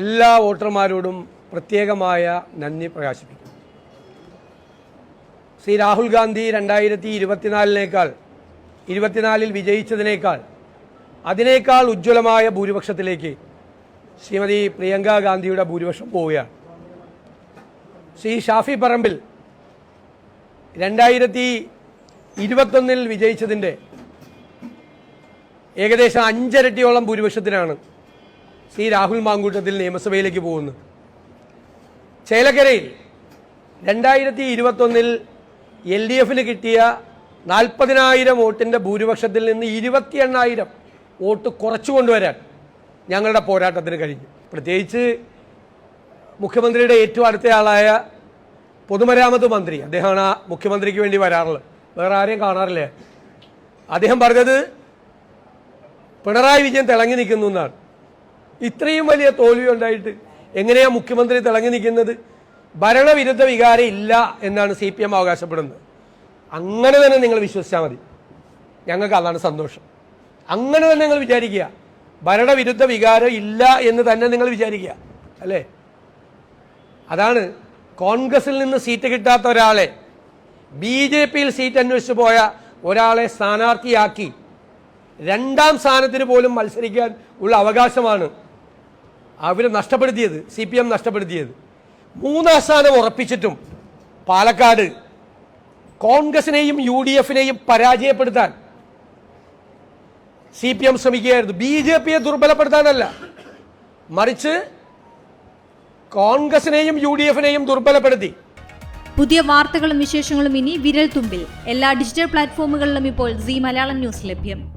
എല്ലാ വോട്ടർമാരോടും പ്രത്യേകമായ നന്ദി പ്രകാശിപ്പിക്കും ശ്രീ രാഹുൽ ഗാന്ധി രണ്ടായിരത്തി ഇരുപത്തിനാലിനേക്കാൾ ഇരുപത്തിനാലിൽ വിജയിച്ചതിനേക്കാൾ അതിനേക്കാൾ ഉജ്ജ്വലമായ ഭൂരിപക്ഷത്തിലേക്ക് ശ്രീമതി പ്രിയങ്ക ഗാന്ധിയുടെ ഭൂരിപക്ഷം പോവുകയാണ്. ശ്രീ ഷാഫി പറമ്പിൽ രണ്ടായിരത്തി ഇരുപത്തൊന്നിൽ വിജയിച്ചതിന്റെ ഏകദേശം അഞ്ചരട്ടിയോളം ഭൂരിപക്ഷത്തിനാണ് ശ്രീ രാഹുൽ മാങ്കൂട്ടത്തിൽ നിയമസഭയിലേക്ക് പോകുന്നു. ചേലക്കരയിൽ രണ്ടായിരത്തി ഇരുപത്തൊന്നിൽ എൽ ഡി എഫിന് കിട്ടിയ നാൽപ്പതിനായിരം വോട്ടിന്റെ ഭൂരിപക്ഷത്തിൽ നിന്ന് ഇരുപത്തി എണ്ണായിരം വോട്ട് കുറച്ചു കൊണ്ടുവരാൻ ഞങ്ങളുടെ പോരാട്ടത്തിന് കഴിഞ്ഞു. പ്രത്യേകിച്ച് മുഖ്യമന്ത്രിയുടെ ഏറ്റവും അടുത്ത ആളായ പൊതുമരാമത്ത് മന്ത്രി അദ്ദേഹമാണ് ആ മുഖ്യമന്ത്രിക്ക് വേണ്ടി വരാറുള്ളത്. വേറെ ആരെയും കാണാറില്ല. അദ്ദേഹം പറഞ്ഞത് പിണറായി വിജയൻ തിളങ്ങി നിൽക്കുന്നു എന്നാണ്. ഇത്രയും വലിയ തോൽവി ഉണ്ടായിട്ട് എങ്ങനെയാ മുഖ്യമന്ത്രി തിളങ്ങി നിൽക്കുന്നത്? ഭരണവിരുദ്ധ വികാരം ഇല്ല എന്നാണ് സി പി എം അവകാശപ്പെടുന്നത്. അങ്ങനെ തന്നെ നിങ്ങൾ വിശ്വസിച്ചാൽ മതി. ഞങ്ങൾക്ക് അതാണ് സന്തോഷം. അങ്ങനെ തന്നെ നിങ്ങൾ വിചാരിക്കുക. ഭരണവിരുദ്ധ വികാരം ഇല്ല എന്ന് തന്നെ നിങ്ങൾ വിചാരിക്കുക. അല്ലേ? അതാണ് കോൺഗ്രസിൽ നിന്ന് സീറ്റ് കിട്ടാത്ത ഒരാളെ ബി ജെ പിയിൽ സീറ്റ് അന്വേഷിച്ച് പോയ ഒരാളെ സ്ഥാനാർത്ഥിയാക്കി രണ്ടാം സ്ഥാനത്തിന് പോലും മത്സരിക്കാൻ ഉള്ള അവകാശമാണ് അവർ നഷ്ടപ്പെടുത്തിയത് സി പി എം നഷ്ടപ്പെടുത്തിയത്. മൂന്നാം സ്ഥാനം ഉറപ്പിച്ചിട്ടും പാലക്കാട് കോൺഗ്രസിനെയും യു ഡി എഫിനെയും പരാജയപ്പെടുത്താൻ സി പി എം ശ്രമിക്കുകയായിരുന്നു. ബി ജെ പിയെ ദുർബലപ്പെടുത്താനല്ല. മറിച്ച് കോൺഗ്രസിനെയും യു ഡി എഫിനെയും ദുർബലപ്പെടുത്തി. പുതിയ വാർത്തകളും വിശേഷങ്ങളും ഇനി വിരൽ തുമ്പിൽ എല്ലാ ഡിജിറ്റൽ പ്ലാറ്റ്ഫോമുകളിലും ഇപ്പോൾ സി മലയാളം ന്യൂസ് ലഭ്യം.